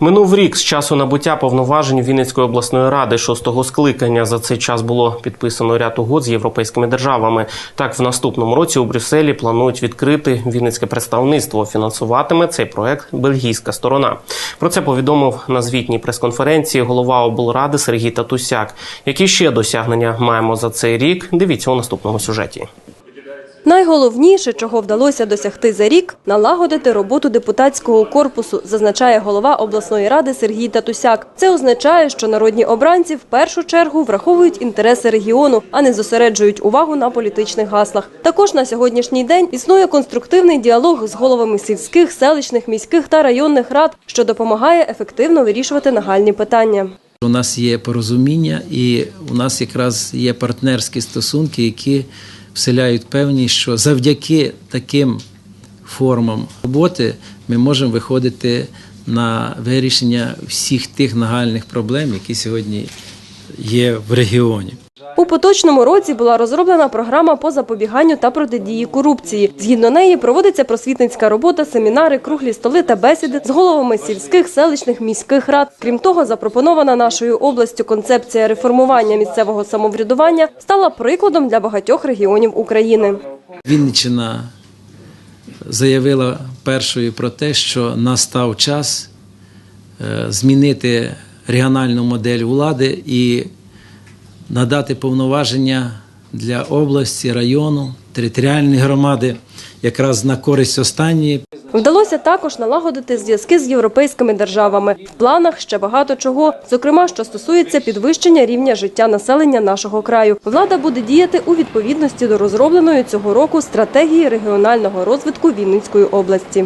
Минув рік з часу набуття повноважень Вінницької обласної ради шостого скликання. За цей час було підписано ряд угод з європейськими державами. Так, в наступному році у Брюсселі планують відкрити Вінницьке представництво. Фінансуватиме цей проект бельгійська сторона. Про це повідомив на звітній прес-конференції голова облради Сергій Татусяк. Які ще досягнення маємо за цей рік? Дивіться у наступному сюжеті. Найголовніше, чого вдалося досягти за рік – налагодити роботу депутатського корпусу, зазначає голова обласної ради Сергій Татусяк. Це означає, що народні обранці в першу чергу враховують інтереси регіону, а не зосереджують увагу на політичних гаслах. Також на сьогоднішній день існує конструктивний діалог з головами сільських, селищних, міських та районних рад, що допомагає ефективно вирішувати нагальні питання. У нас є порозуміння, і у нас якраз є партнерські стосунки, які вселяють певність, що завдяки таким формам роботи ми можемо виходити на вирішення всіх тих нагальних проблем, які сьогодні є в регіоні. У поточному році була розроблена програма по запобіганню та протидії корупції. Згідно неї проводиться просвітницька робота, семінари, круглі столи та бесіди з головами сільських, селищних, міських рад. Крім того, запропонована нашою областю концепція реформування місцевого самоврядування стала прикладом для багатьох регіонів України. Вінниччина заявила першою про те, що настав час е, змінити регіональну модель влади і надати повноваження для області, району, територіальної громади якраз на користь останньої. Вдалося також налагодити зв'язки з європейськими державами. В планах ще багато чого, зокрема, що стосується підвищення рівня життя населення нашого краю. Влада буде діяти у відповідності до розробленої цього року стратегії регіонального розвитку Вінницької області.